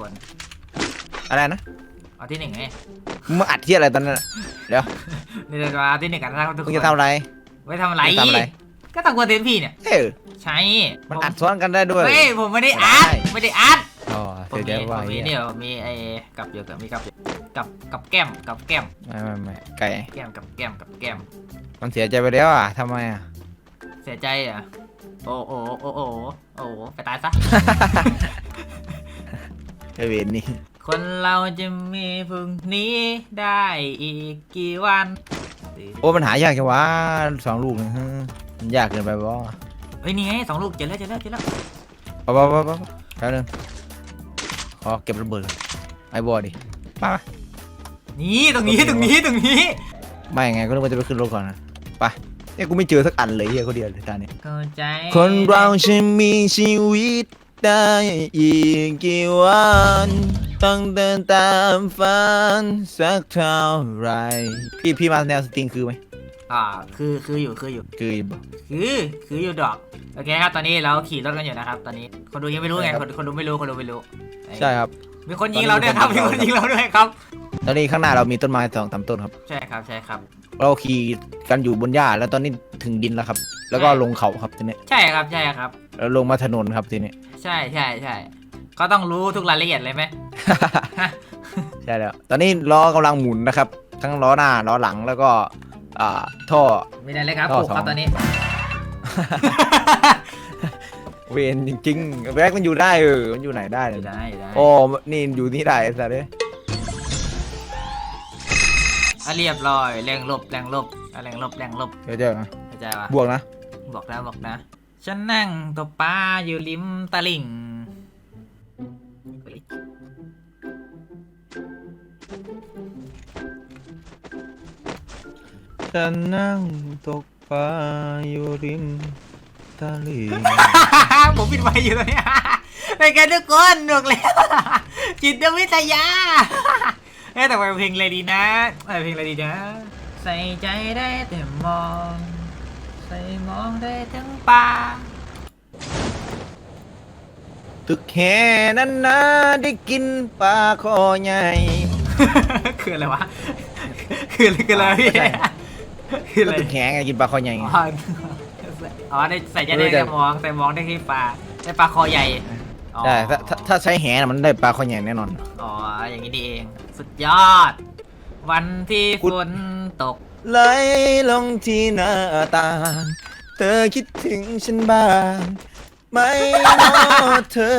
คนอะไรนะเอาที่หนึ่งไงมึงมาอัดที่อะไรตอนนั้นน่ะเดี๋ยวนี่เราจะเอาที่หนึ่งกันนะครับทุกคมึงนจะทำอะไร ไว้ทำอะไร จะทำอะไร ก็ทำคอนเทนต์พี่เนี่ยเอ้ยใช่มันผอัดซ้อนกันได้ด้วย เฮ้ยผมไม่ได้อัดได้ไม่ได้อัดอ๋อผมเสียมีใจว่าผมมีเหี้ยเนี่ยมีไอ้กับอยู่กับมีกับกับกับแก้มกับแก้มไม่ไม่ไม่ไก่ แก้มกับแก้มกับแก้ม มันเสียใจไปแล้วอะทำไมอะ เสียใจเหรอะโอ้โอ้โอ้โอ้โอ้ไปตายซะ ไอเวรนี่คนเราจะมีพรุ่งนี้ได้อีกกี่วันโอ้มันหายากจังวะสองลูกนะฮะมันยากเกินไปบ่เฮ้ยนี่ไงสองลูกเจอแล้วเจอแล้วเจอแล้วปะปะปะปะแป๊บนึงขอเก็บระเบิดก่อนไอ้บอดิไป้านี่ตรงนี้ตรงนี้ตรงนี้ไม่ไงก็นึกว่าจะไปขึ้นรถก่อนนะไปเนี่ยกูไม่เจอสักอันเลยเฮียเขาเดียวเลยตาเนี่ยเข้าใจ คนเราจะมีชีวิต ได้อีกกี่วัน ต้องเดินตามฝันสักเท่าไหรพี่พี่มาแนวสตริงคือไหมอ่าคือคืออยู่คืออยู่ คือบ่คือคืออยู่ดอกโอเคครับตอนนี้เราขี่รถกันอยู่นะครับ ตอนนี้คนดูยังไม่รู้ไงใช่ครับคนคนดูไม่รู้คนดูไม่รู้ใช่ครับ มีคนยิงเราด้วยครับตมีอนนี้คนยิงเราด้วยครับ ตอนนี้ข้างหน้าเรามีต้นไม้สองสามต้นครับ ใช่ครับ ใช่ครับ เราขี่กันอยู่บนหญ้าแล้วตอนนี้ถึงดินแล้วครับ แล้วก็ลงเขาครับทีนี้ใช่ครับ ใช่ครับ แล้วลงมาถนนครับทีนี้ ใช่ใช่ใช่ก็ต้องรู้ทุกรายละเอียดเลยไหมใช่แล้ว ตอนนี้ล้อกำลังหมุนนะครับ ทั้งล้อหน้าล้อหลังแล้วก็อ่าท่อ ไม่ได้เลยครับต่อปลูกครับสองตอนนี้ เวนจริงๆแบ็กมันอยู่ได้เออมันอยู่ไหนได้อเนี่ยยู่ได้อยู่ได้โอ้นี่อยู่นี่ได้ไอ้สัตว์เลยอะเรียบร้อยแรงลบแรงลบอะแรงลบแรงลบเดี๋ยวเจอกันเข้าใจปะบวกนะบอกนะบอกนะ ฉันนั่งตกปลาอยู่ริมตลิ่งฉันนั่งตกปลาอยู่ริม ตลิ่งผมปิดไฟอยู่ตรงนี้เป็นกันทุกคนหนวกแล้ว จิตวิทยาเอ้ยแต่ว่าเพลงอะไรดีนะเออเพลงอะไรดีนะ ใส่ใจได้แต่มอง ใส่มองได้ทั้งปลาตึกแห่นั้นนะได้กินปลาคอใหญ่คืออะไรวะ คืออะไรคืออะไรพี่ไม่ใช่คืออะไรตึกแห่ไงกินปลาคอใหญ่ไง อ๋ออ๋อได้ใส่ใจได้เออแต่แต่มองใส่มองได้ที่ปลาได้ปลาคอใหญ่อ๋อใช่ถ้าถ้าถ้าใช้แห่น่ะมันได้ปลาคอใหญ่แน่นอน อ๋อ อย่างนี้นี่เอง สุดยอด วันที่คุฝณนตกไหลลงที่หน้าต่างเธอคิดถึงฉันบ้างไหม่นอเธอ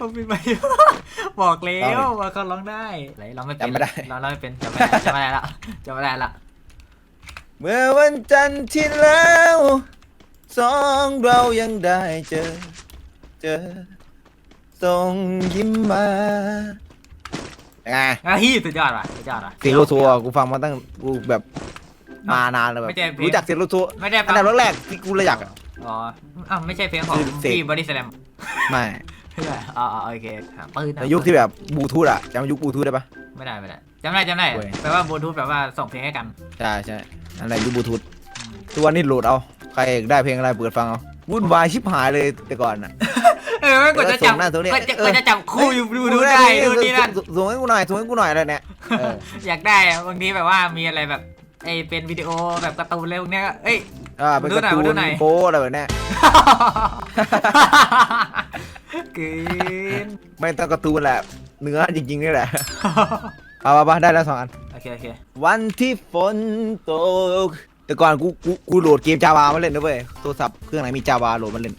ผมปิดไปบอกแล้ร้องวเลยว่าเขาร้องได้ไหนร้องไม่เป็นจำไม่ได้ร้องร้องไม่เป็นจำไม่ได้จำไม่ได้ละจำไม่ได้ละเมื่อวันจันทร์ที่แล้ว สองเรายังได้เจอ เจอส่งยิ้มมาไงอะฮีสุดยอดว่ะสุดยอดว่ะเสียงรถทัวร์กูฟังมาตั้งกูแบบมานานแล้วแบบไม่ใช่เพลง รู้จักเสียงรถทัวร์ไม่ได้อัฟันงดับแรกๆที่กูเลยอยากอะ อ๋ออ้าวไม่ใช่เพลงของเสก พี่บอดี้สแลมไม่ไม่ใช่อ๋ออ๋อโอเคหาปืนในยุคที่แบบบลูทูธอะจำยุคบลูทูธได้ปะ ไม่ได้ไม่ได้จำได้จำได้เว้ย แปลว่าบลูทูธแปลว่าส่งเพลงให้กัน ใช่ใช่อันไหนยุคบลูทูธทุกวันนี้โหลดเอาใคร อยากได้เพลงอะไรเปิดฟังเอาวุ่นวายชิบหายเลยแต่ก่อนอะเออไม่กดจะจับส่งหน้าตัวเนี่ย กดจะเออกดจะจับคู่อยู่ดูดูได้ดูนี่นั่นส่งส่งให้กูหน่อยส่งให้กูหน่อยอะไรเนี่ยเอออยากได้อะบางทีแบบว่ามีอะไรแบบไอเป็นวิดีโอแบบการ์ตูนอะไรพวกเนี้ยก็เอ้ย อ่าเป็นดูการ์หน่อยตูดูนหน่อย โป๊อะไรแบบเนี้ยเกินไม่ต้องการ์ตูนแหละเนื้อจริงๆนี่แหละเอาไปได้แล้วสองอัน โอเคโอเควันที่ฝนตก แต่ก่อนกูกูกูโหลดเกมจาวามาเล่นนะเว้ยโทรศัพท์เครื่องไหนมีจาวาโหลดมาเล่น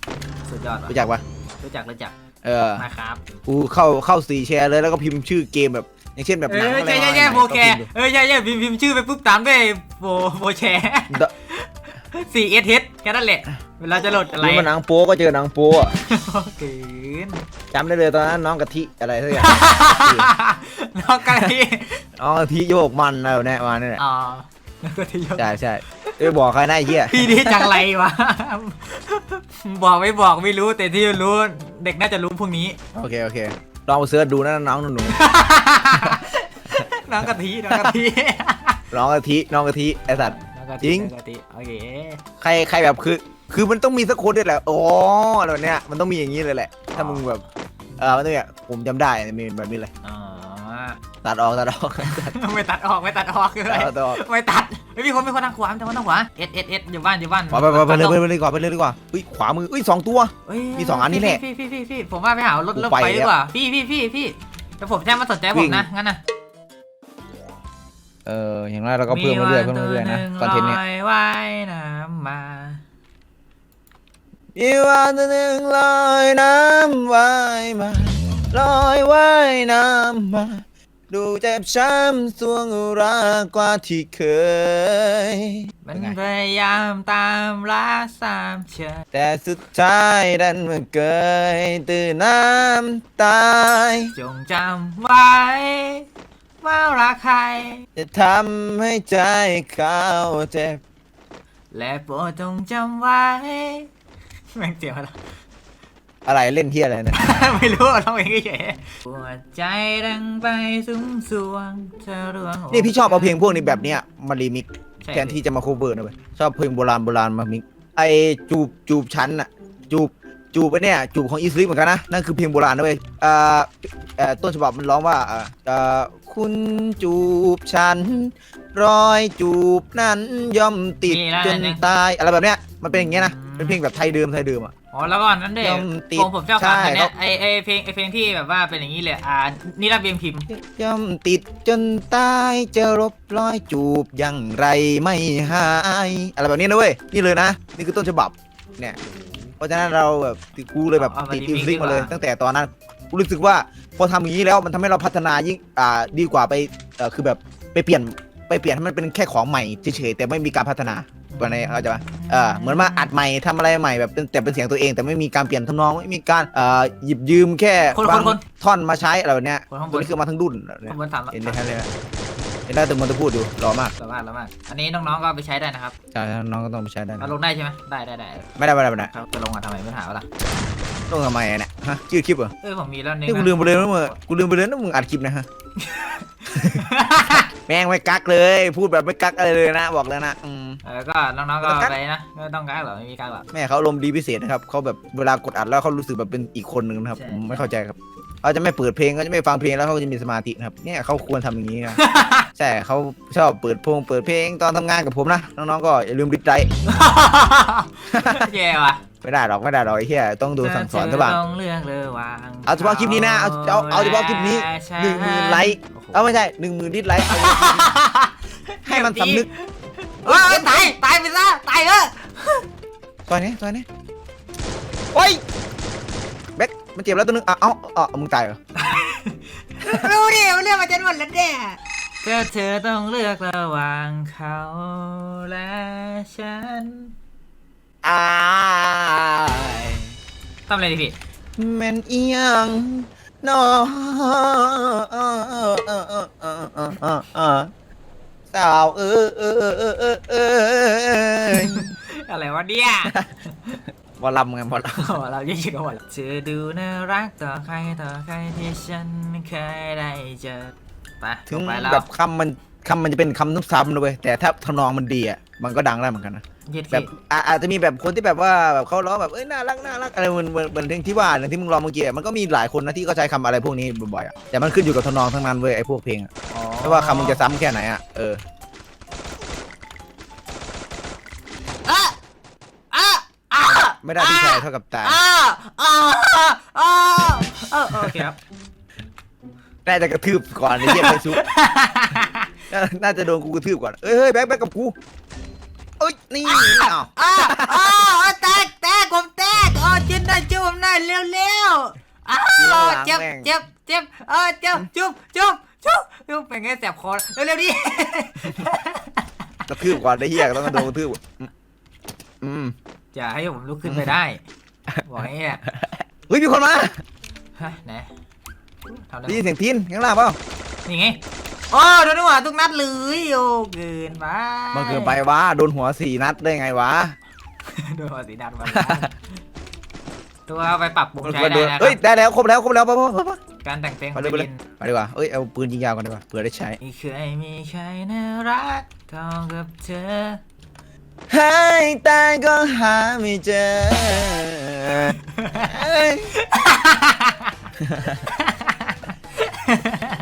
สุดยอดว่ะรู้จักปะรู้จักรู้จักเออมาครับกูเข้าเข้าสีแชร์เลยแล้วก็พิมพ์ชื่อเกมแบบ อย่างเช่นแบบเอหนังออะไรใช่ใช่มาใช่ใหม่โบแคก็พิมพ์ดูเออใช่ใช่พิมพ์พิมพ์ชื่อไปปุ๊บตามด้วยโบโบแชร์เดอะสี่เอสเแค่นั้นแหละเวลาจะโหลดอะไรนี่มันหนังโป๊ก็เจอหนังโป๊อะเกินจำได้เลยตอนนั้นน้องกะทิอะไรสักอย่างน้องกะทิน้องกะทิโยกมันอะไรแบบเนี้ยมาเนี่ยอ๋อน้องกะทิยกใช่ใช่ ไปบอกใครหน้าไอ้เหี้ยพี่นี่จังไรวะ บอกไม่บอกไม่รู้แต่ที่รู้เด็กน่าจะรู้พวกนี้ โอเคโอเคลองไปเสิร์ชดูนะน้องหนูน้องกะทิน้องกะทิๆน้องกะทิน้องกะทิไอสัตว์ น้องกะจริทิง น้องกะทิโอเคใครใครแบบคือ คือมันต้องมีสักคนด้วยแหละอ๋ออะไรแบบเนี้ยมันต้องมีอย่างนี้เลยแหละ ถ้ามึงแบบเออมันต้องเนี่ยผมจำได้มีแบบนี้เลยอ๋อตัดออกตัดออกไม่ตัดออกไม่ตัดออกเลยตัดออก ไม่ตัด ไม่มีคนมีคนทางขวามีคนทางขวาเอสเอสเอสอยู่บ้านอยู่บ้านไปไปไปไปเลยไปเลยดีกว่าไปเลยดีกว่าเฮ้ยขวามือเฮ้ยสองตัวเฮ้ยมีสองอันนี่แหละพี่พี่พี่พี่ผมว่าไปหารถกูรถไปไปดีแล้วกว่า พี่พี่พี่พี่แต่ผมแจ้งมาสนใจผวิ่มงนะงั้นนะเอออย่างไรเราก็เพิ่มเรื่อยๆเพิ่มเรื่อยๆนะคอนเทนต์เนี่ยมีวัตัวหงลอยว่ายน้ำมาอีวันหนึ่งลอยน้ำว่ายมาลอยว่ายน้ำมา ดูเจ็บช้ำสวงอุรากว่าที่เคย มันเป็นไง พยายามตามล่าสามเชยแต่สุดท้ายดันมาเกยตื่นน้ำตาย จงจำไว้ว่ารักใคร จะทำให้ใจเขาเจ็บ และโปรดจงจำไว้ แม่งเสียวแล้ว อะไรเล่นเที่ยอะไรเนี่ย ไม่รู้ว่าต้องเองเฉยปวดใจดังไปสูงสวงเธอรวงนี่พี่ชอบเอาเพลงพวกนี้แบบเนี้ยมารีมิกซ์ใช่แทนที่จะมาโคเวอร์นะเว้ยชอบเพลงโบราณโบราณมามิกซ์ไอจูบจูบชั้นอะจูบจูบไอเนี่ยจูบของอีสลิปเหมือนกันนะนั่นคือเพลงโบราณนะเว้ยเอ่อเอ่อต้นฉบับมันร้องว่าเอ่อเอ่อคุณจูบฉัน รอยจูบนั้นย่อมติดจนตายอะไรแบบเนี้ยมันเป็นอย่างเงี้ยนะเป็นเพลงแบบไทยเดิมไทยเดิมอะอ๋อแล้วก่อนนั้นเด็ยอมติดผมผมชอบฟังใช่เพลงเนี้ยเขาไอไอเพลงไอเพลงที่แบบว่าเป็นอย่างนี้เลยอ่านี่รับเบียงพิมพ์ย่อมติดจนตายจะรบรอยจูบอย่างไรไม่หายอะไรแบบนี้นะเว้ยนี่เลยนะ นี่คือต้นฉบับเนี่ยเพราะฉะนั้นเราแบบกูเลยแบบติดอินซิงมาเลย ตั้งแต่ตอนนั้นกูรู้สึกว่าพอทำอย่างนี้แล้วมันทำให้เราพัฒนายิ่งอ่าดีกว่าไปเอ่อคือแบบไปเปลี่ยน ไปเปลี่ยนให้มันเป็นแค่ของใหม่เฉยๆแต่ไม่มีการพัฒนาตัวนี้เข้าใจปะเออเหมือนมาอัดใหม่ทำอะไรใหม่แบบเป็นแต่เป็นเสียงตัวเอง แต่ไม่มีการเปลี่ยนทำนองไม่มีการเอ่อหยิบยืมแค่คนบาคงนคนท่อนมาใช้อะไรแบบเนี้ยคนข้างบตัวนนี้คือมาทั้งรุ่นแบบเนี้ข้างยบนถามเห็นได้เลยนะเห็นได้แต่มันจะพูดอยู่รอมากสบายแล้วมากอันนี้น้องๆก็เอาไปใช้ได้นะครับใช่น้องก็ต้องไปใช้ได้เอานะลงได้ใช่ไหมได้ได้ได้ไม่ได้ไม่ได้ไม่ได้ครับจะลงมาทำไมไม่ถามวะล่ะต้องทำไมอะเนี่ยฮะชื่อคลิปเหรอเออผมมีแล้วนี่นี่กูลืมไปเลยนะมึงกูลืมไปเลยนะมึงอัดคลิปนะฮะ แม่งไม่กักเลย พูดแบบไม่กักอะไรเลยนะ บอกแล้วนะอืม แล้วก็น้องๆก็เอาไปนะไม่ต้องการหรอกไม่มีการหรอก แม่เขาลมณ์ดีพิเศษนะครับเขาแบบเวลากดอัดแล้วเขารู้สึกแบบเป็นอีกคนหนึ่งนะครับใช่ ผมไม่เข้าใจครับเขาจะไม่เปิดเพลงเขาจะไม่ฟังเพลงแล้วเขาก็จะมีสมาธินะครับเนี่ยเขาควรทำอย่างนี้นะ ใช่เขาชอบเปิดพงเปิดเพลงตอนทำงานกับผมนะน้องๆก็อย่าลืมดิสไลค์แย่ว่ะไม่ได้หรอกไม่ได้หรอกไอ้เหี้ยต้องดูสั่งสอนซะบ้างเธต้องเลือกระหว่างเอาเฉพาะคลิปนี้นะเอาเอาเอาเฉพาะคลิปนี้หนึ่งหมื่นไลค์โอ้ โหเอาไม่ใช่หนึ่งหมื่นดิสไลค์เอาให้มันสำนึกเออตาย ตายไปซะ ตายเออซอยนี้ซอยนี้โอ้ยแบ็คมันเจ็บแล้วตัวนึงอะเอ้าเอ้ามึงตายเหรอรู้ดิมันเรื่องมาจนหมดแล้วเนี่ยก็เธอต้องเลือกระหว่างเขาและฉันอ้ายทำอะไรดิพี่ แม่นเอียง นอสาวเออเออเออเออเอออะไรวะเนี่ยบอลลำไงบอลลโอ้เรายิ่งกันหมดเธอดูน่ารักต่อใครต่อใครที่ฉันเคยได้เจอไปถึงงไปแล้ว แบบคำมันคำมันจะเป็นคำซ้ำๆนะเว้ยแต่ถ้าทำนองมันดีอะมันก็ดังได้เหมือนกันนะ เย็ดแบบพี่อะอาจจะมีแบบคนที่แบบว่าแบบเขาร้องแบบเอ้ยน่ารักน่ารักอะไรเหมือนเหมือนเหมือนเพลงที่ว่าอย่างที่มึงร้องเมื่อกี้อะมันก็มีหลายคนนะที่เขาใช้คำอะไรพวกนี้บ่อยๆอะแต่มันขึ้นอยู่กับทำนองทั้งนั้นเว้ยไอ้พวกเพลงอะอ๋อไม่ว่าคำมึงจะซ้ำแค่ไหนอะเอออะอะอะไม่ได้ที่แชร์เท่ากับตายอะอะอะอะเออโอเคครับ น่าจะกระทืบก่อนไอ้เหี้ยไปซุกน่าน่าจะโดนกูกระทืบก่อนเอ้ยเฮ้ยแบ็คแบ็คกับกูเอ้ ยนี่อ้าวอะอะแตกแตกผมแตกอ๋อจิ้มหน่อยจุ่มหน่อยเร็วเร็วๆอ้าวเจ็บเจ็บเจ็บเออเจ็บจุ๊บจุ๊บจุ๊บจุ๊บเป็นไงแสบคอเร็วเร็วๆดิกระทืบก่อนไอ้เหี้ยต้องโดนกระทืบอืมอืมจะให้ผมลุกขึ้นไปได้บอกให้เนี่ยเฮ้ยมีคนมาฮะไหนทำได้ได้ยินเสียงทีนข้างล่างเปล่านี่ไง โอ้โดนหัวทุกนัดเลยโอ้เกินไปมันเกินไปวะโดนหัวสี่นัดได้ไงวะโดนหัวสีดำมาตัวเอาไปปรับปรุงมันใช้ควรได้โดนนะคเอ้ยรับได้แล้วครบแล้วครบแล้วป่ะป่ะป่ะการแต่งเพลงขไปองเลยไปเลยบินไปดีกว่าเอ้ยเอาปืนยิงยาวกันดีกว่าเผื่อได้ใช้ไม่เคยมีใครน่ารักเท่ากับเธอหายตายก็หาไม่เจอเอ้ยก็ยังไม่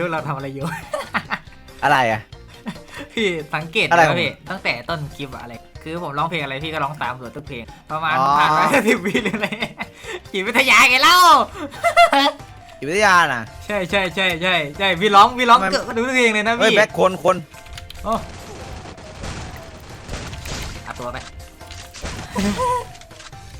รู้เราทำอะไรอยู่ อะไรอะ พี่สังเกตอะไรนะพี่ตั้งแต่ต้นคลิปอะอะไร คือผมร้องเพลงอะไรพี่ก็ร้องตามส่วนทุกเพลง ประมาณอ๋อ ผ่านไปสิบวิเลยเลยจิตวิทยาไงเล่า จิตวิทยาน่ะ ใช่ใช่ใช่ใช่ใช่พี่ร้องพี่ร้องทำไม เกือบดูทุกเพลงเลยนะเฮ้ยพี่แบ็คคนคนโอ้เอาตัวไป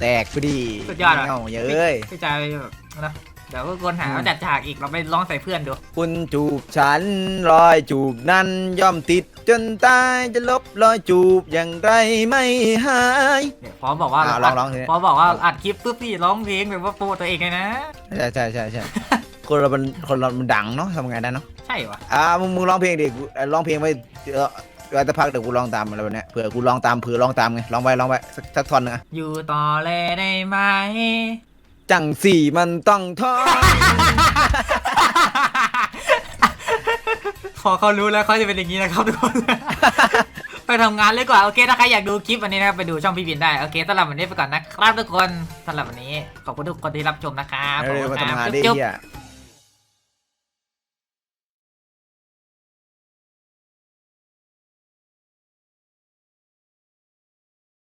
แตกพอดีสุดยอดอะเงาเยอะเอ้ยพี่จายแบบนะ เดี๋ยวก็คนหาอืมว่าจัดฉากอีกเราไปร้องใส่เพื่อนดู คุณจูบฉันรอยจูบนั้นย่อมติดจนตายจะลบรอยจูบอย่างไรไม่หายเนี่ยพอบอกว่าอะลองร้องทีนี้พอบอกว่าอัดคลิปปุ๊บพี่ร้องเพลงแบบว่าโปรตัวเองเลยนะ ใช่ใช่ใช่ใช่คนเรามันคนเรามันดังเนาะทำไงได้เนาะใช่วะอ่ามึงมึงร้องเพลงดิกูเอ่อร้องเพลงไว้เออไว้สักพักเดี๋ยวกูร้องตามอะไรแบบเนี้ยเผื่อกูร้องตามเผื่อร้องตามไงร้องไปร้องไปสักสักท่อนหนึงอะอยู่ต่อเลยได้ไหม จังสี่มันต้องท้อพอเขารู้แล้วเขาจะเป็นอย่างนี้นะครับทุกคน ไปทำงานเลยกว่า โอเคถ้าใครอยากดูคลิปวันนี้นะครับไปดูช่องพี่บินได้ โอเคสำหรับวันนี้ไปก่อนนะครับทุกคนสำหรับวันนี้ ขอบคุณทุกคนที่รับชมนะครับเออมาขอบคุณคทำงานรับดิจุ๊บเฮียๆ